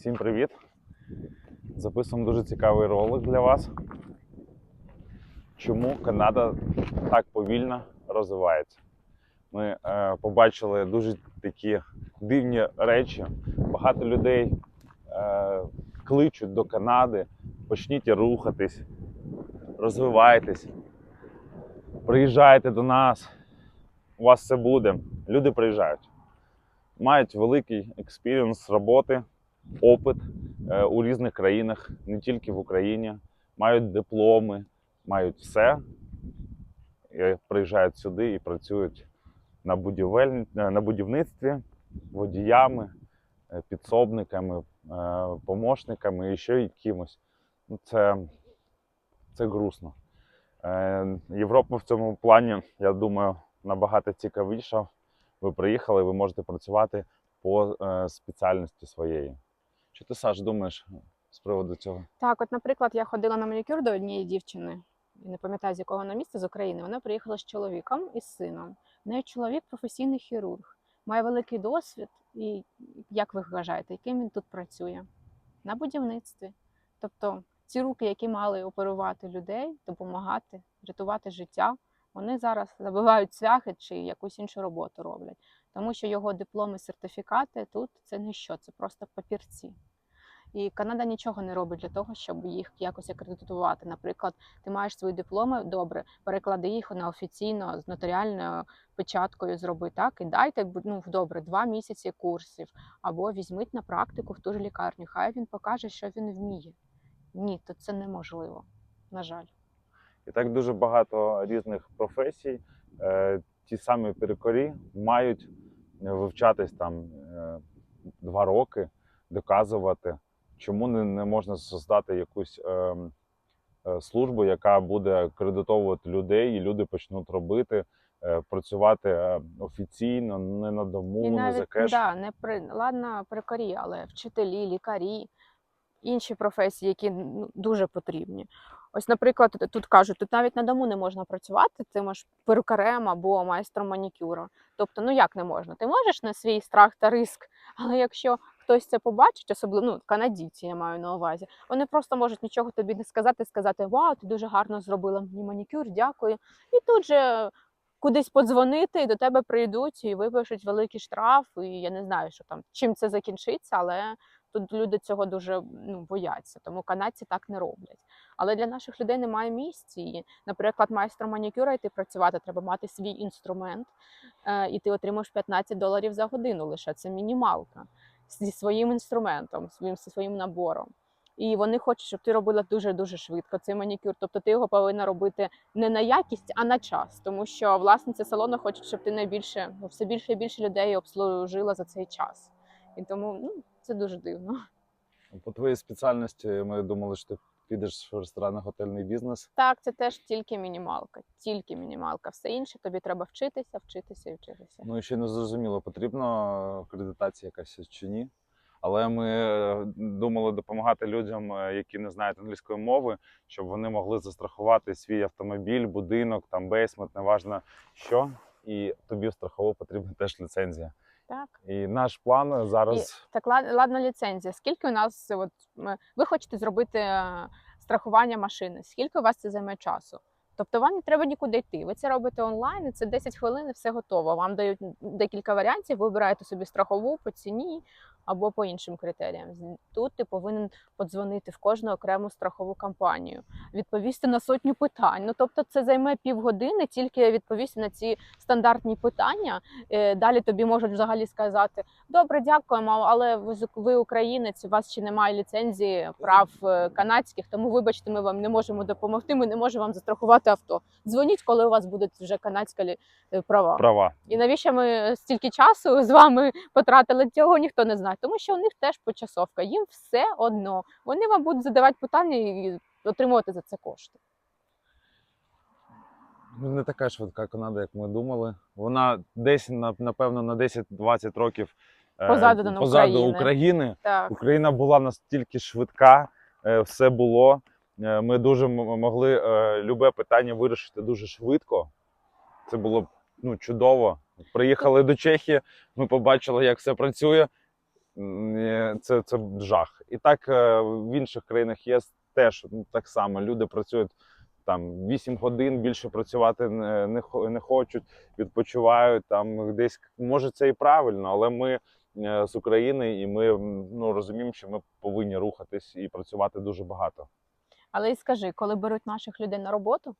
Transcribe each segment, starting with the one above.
Всім привіт! Записуємо дуже цікавий ролик для вас. Чому Канада так повільно розвивається? Ми е, побачили дуже такі дивні речі. Багато людей е, кличуть до Канади, почніть рухатись, розвивайтесь, приїжджайте до нас, у вас все буде. Люди приїжджають, мають великий експірієнс роботи, опит е, у різних країнах, не тільки в Україні, мають дипломи, мають все. І приїжджають сюди і працюють на, будівель... е, на будівництві водіями, е, підсобниками, е, помощниками і ще якимось. Ну, це, це грустно. Е, Європа в цьому плані, я думаю, набагато цікавіша. Ви приїхали, ви можете працювати по е, спеціальності своєї. Що ти, Саш, думаєш з приводу цього? Так, от, наприклад, я ходила на манікюр до однієї дівчини, не пам'ятаю, з якого вона міста з України. Вона приїхала з чоловіком і з сином. В неї чоловік професійний хірург, має великий досвід. І як ви вважаєте, яким він тут працює? На будівництві. Тобто ці руки, які мали оперувати людей, допомагати, рятувати життя, вони зараз забивають цвяхи чи якусь іншу роботу роблять. Тому що його дипломи, сертифікати тут це не що, це просто папірці. І Канада нічого не робить для того, щоб їх якось акредитувати. Наприклад, ти маєш свої дипломи, добре, переклади їх на офіційно з нотаріальною печаткою, зроби так і дайте ну, добре два місяці курсів, або візьміть на практику в ту ж лікарню. Хай він покаже, що він вміє. Ні, то це неможливо. На жаль. І так дуже багато різних професій. Е, ті самі перукарі мають вивчатись там е, два роки, доказувати, чому не, не можна создати якусь е, е, службу, яка буде акредитовувати людей, і люди почнуть робити, е, працювати е, офіційно, не на дому, І не за навіть кеш. да, не при ладно перукарі, але вчителі, лікарі, інші професії, які ну, дуже потрібні. Ось, наприклад, тут- тут кажуть, тут навіть на дому не можна працювати, ти можеш перукарем або майстром манікюру. Тобто, ну як не можна? Ти можеш на свій страх та риск, але якщо хтось це побачить, особливо ну, канадійці, я маю на увазі, вони просто можуть нічого тобі не сказати, сказати: Вау, ти дуже гарно зробила мені манікюр, дякую. І тут же кудись подзвонити, і до тебе прийдуть і випишуть великий штраф. І я не знаю, що там чим це закінчиться, але тут люди цього дуже ну, бояться, тому канадці так не роблять. Але для наших людей немає місць. І, наприклад, майстром манікюра йти працювати, треба мати свій інструмент, е, і ти отримаєш 15 доларів за годину лише це мінімалка зі своїм інструментом, своїм зі своїм набором. І вони хочуть, щоб ти робила дуже дуже швидко цей манікюр. Тобто ти його повинна робити не на якість, а на час. Тому що власниця салону хоче, щоб ти найбільше ну, все більше і більше людей обслужила за цей час. І тому ну, це дуже дивно. По твоїй спеціальності ми думали, що ти підеш в ресторанно-готельний бізнес. Так, це теж тільки мінімалка, тільки мінімалка. Все інше тобі треба вчитися, вчитися і вчитися. Ну і ще не зрозуміло, потрібна акредитація якась чи ні. Але ми е, думали допомагати людям, е, які не знають англійської мови, щоб вони могли застрахувати свій автомобіль, будинок, там бейсмент, неважно що. І тобі в страхову потрібна теж ліцензія. Так. І наш план зараз Так, ладна ладно, ліцензія. Скільки у нас, от ви хочете зробити е, страхування машини? Скільки у вас це займе часу? Тобто вам не треба нікуди йти. Ви це робите онлайн, і це 10 хвилин, і все готово. Вам дають декілька варіантів, ви обираєте собі страхову по ціні або по іншим критеріям. Тут ти повинен подзвонити в кожну окрему страхову компанію, відповісти на сотню питань. Ну тобто, це займе півгодини тільки відповісти на ці стандартні питання. Е, Далі тобі можуть взагалі сказати: добре, дякуємо, але ви ви українець, у вас ще немає ліцензії прав е, канадських, тому вибачте, ми вам не можемо допомогти. Ми не можемо вам застрахувати авто. Дзвоніть, коли у вас будуть вже канадські лі- е, права. права. І навіщо ми стільки часу з вами потратили? Цього ніхто не знає, тому що у них теж почасовка. Їм все одно. Вони вам будуть задавати питання і отримувати за це кошти. Ну, не така швидка Канада, як ми думали. Вона десь на- напевно на 10-20 років е, Позаду до позаду України. України. Так. Україна була настільки швидка, е, все було. Е, Ми дуже могли е, любе питання вирішити дуже швидко. Це було ну, чудово. Приїхали до Чехії, ми побачили, як все працює. Це, це жах. І так е, в інших країнах є теж ну, так само. Люди працюють там 8 годин, більше працювати не, не, хочуть, відпочивають там десь. Може, це і правильно, але ми е, з України, і ми ну, розуміємо, що ми повинні рухатись і працювати дуже багато. Але і скажи, коли беруть наших людей на роботу,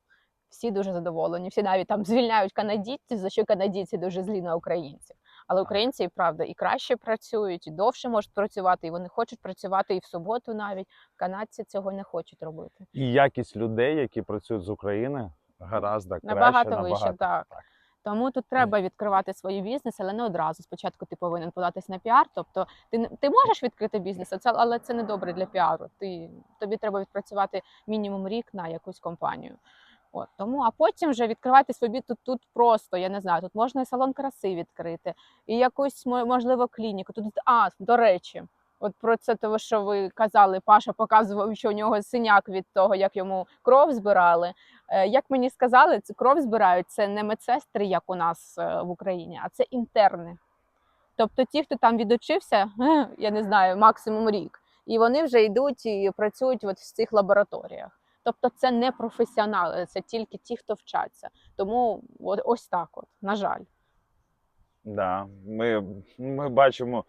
всі дуже задоволені, всі навіть там звільняють канадійців, за що канадійці дуже злі на українців. Але українці, і правда, і краще працюють, і довше можуть працювати, і вони хочуть працювати і в суботу навіть. Канадці цього не хочуть робити. І якість людей, які працюють з України, гаразд Набагато вище, набагато. так. Тому тут треба відкривати свої бізнес, але не одразу. Спочатку ти повинен податись на піар. Тобто ти ти можеш відкрити бізнес, але це не добре для піару. Ти тобі треба відпрацювати мінімум рік на якусь компанію. От тому, а потім вже відкривати собі тут, тут просто. Я не знаю, тут можна і салон краси відкрити, і якусь мо- можливо клініку. Тут а до речі, от про це того, що ви казали, Паша показував, що у нього синяк від того, як йому кров збирали. Е, Як мені сказали, кров збирають це не медсестри, як у нас е, в Україні, а це інтерни. Тобто ті, хто там відучився, я не знаю, максимум рік, і вони вже йдуть і працюють от в цих лабораторіях. Тобто це не професіонали, це тільки ті, хто вчаться. Тому ось так, от, на жаль. Да, ми, ми бачимо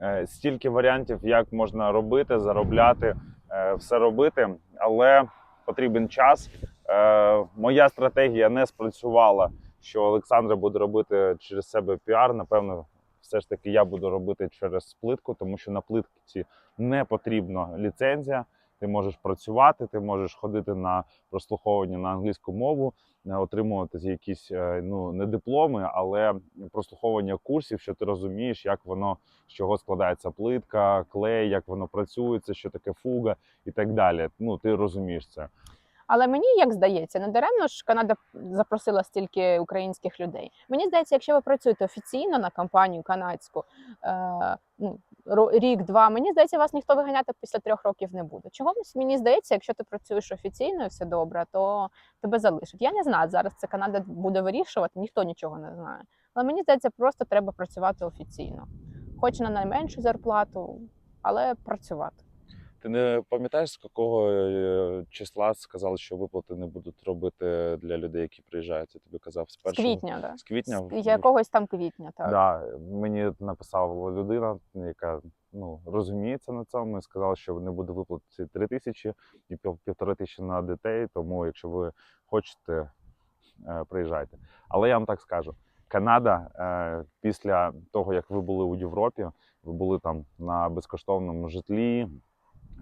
е, стільки варіантів, як можна робити, заробляти, е, все робити, але потрібен час. Е, моя стратегія не спрацювала, що Олександра буде робити через себе піар. Напевно, все ж таки я буду робити через плитку, тому що на плитці не потрібна ліцензія. Ти можеш працювати, ти можеш ходити на прослуховування на англійську мову, е, отримувати якісь е, ну не дипломи, але прослуховування курсів, що ти розумієш, як воно з чого складається плитка, клей, як воно працюється, що таке фуга і так далі. Ну ти розумієш це. Але мені як здається, не даремно ж Канада запросила стільки українських людей. Мені здається, якщо ви працюєте офіційно на компанію канадську е, ну, рік-два, мені здається, вас ніхто виганяти після трьох років не буде. Чогось мені здається, якщо ти працюєш офіційно і все добре, то тебе залишать. Я не знаю, зараз це Канада буде вирішувати, ніхто нічого не знає. Але мені здається, просто треба працювати офіційно, хоч на найменшу зарплату, але працювати. Ти не пам'ятаєш, з якого е, числа сказали, що виплати не будуть робити для людей, які приїжджають? Я тобі казав з З квітня, да. з квітня. З якогось там квітня, так. Да, мені написала людина, яка ну розуміється на цьому, і сказала, що не буде виплати 3 тисячі і пів- півтори тисячі на дітей. Тому, якщо ви хочете, е, приїжджайте. Але я вам так скажу: Канада е, після того, як ви були у Європі, ви були там на безкоштовному житлі,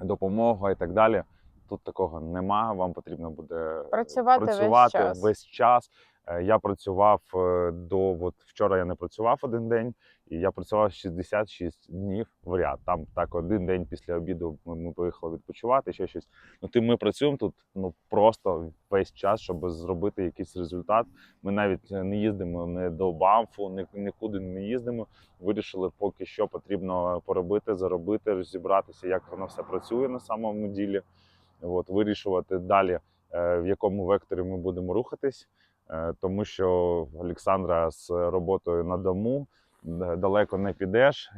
допомога і так далі. Тут такого нема. Вам потрібно буде Працювати весь працювати час. весь час. Е, Я працював е, до от вчора. Я не працював один день, і я працював 66 днів в ряд. Там так один день після обіду ми, поїхали відпочивати, ще щось. Ну ти ми працюємо тут ну просто весь час, щоб зробити якийсь результат. Ми навіть не їздимо не до Банфу, ні, нікуди не їздимо. Вирішили, поки що потрібно поробити, заробити, розібратися, як воно все працює на самому ділі. От вирішувати далі, е, в якому векторі ми будемо рухатись. Е, тому що Олександра з роботою на дому далеко не підеш.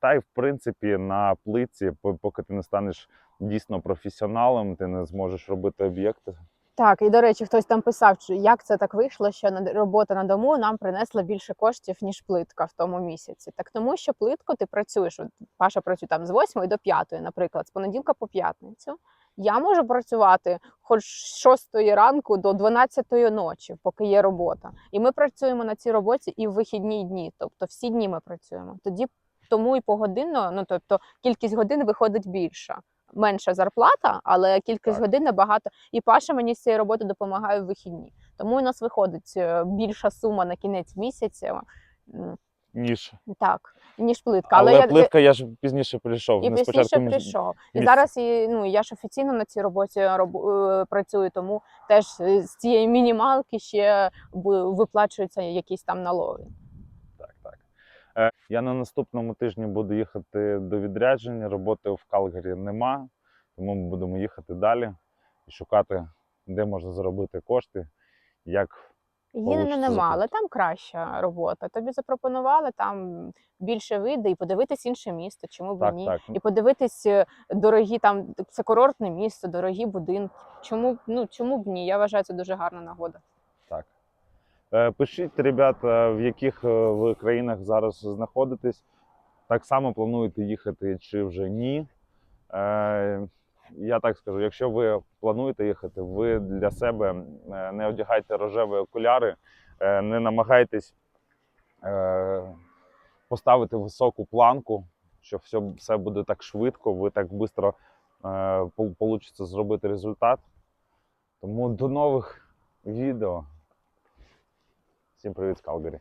Та й в принципі на плитці, поки ти не станеш дійсно професіоналом, ти не зможеш робити об'єкти. Так, і до речі, хтось там писав, як це так вийшло, що робота на дому нам принесла більше коштів, ніж плитка в тому місяці. Так тому що плитку ти працюєш. Паша працює там з 8 до 5, наприклад, з понеділка по п'ятницю. Я можу працювати хоч з 6 ранку до 12 ночі, поки є робота. І ми працюємо на цій роботі і в вихідні дні, тобто всі дні ми працюємо. Тоді тому і погодинно, ну тобто кількість годин виходить більша. Менша зарплата, але кількість Так. годин набагато. І Паша мені з цієї роботи допомагає в вихідні. Тому у нас виходить е, більша сума на кінець місяця. Ніж Так, ніж плитка. але, я, плитка я ж пізніше прийшов. і не пізніше спочатку прийшов. І зараз і, ну, я ж офіційно на цій роботі роб, е, працюю, тому теж е, з цієї мінімалки ще виплачуються якісь там налоги. Так, так. Е, Я на наступному тижні буду їхати до відрядження. Роботи в Калгарі нема, тому ми будемо їхати далі і шукати, де можна заробити кошти, як Її не але там краща робота. Тобі запропонували там більше вийде і подивитись інше місто, чому б Так, ні. так. І подивитись е, дорогі там це курортне місто, дорогі будинки. Чому ну чому б ні? Я вважаю, це дуже гарна нагода. Так. Е, Пишіть, ребята, в яких е, ви країнах зараз знаходитесь. Так само плануєте їхати чи вже ні. Я так скажу, якщо ви плануєте їхати, ви для себе е, не одягайте рожеві окуляри, е, не намагайтесь е, поставити високу планку, що все, все буде так швидко, ви так швидко вийде зробити результат. Тому до нових відео. Всім привіт з Калгарі.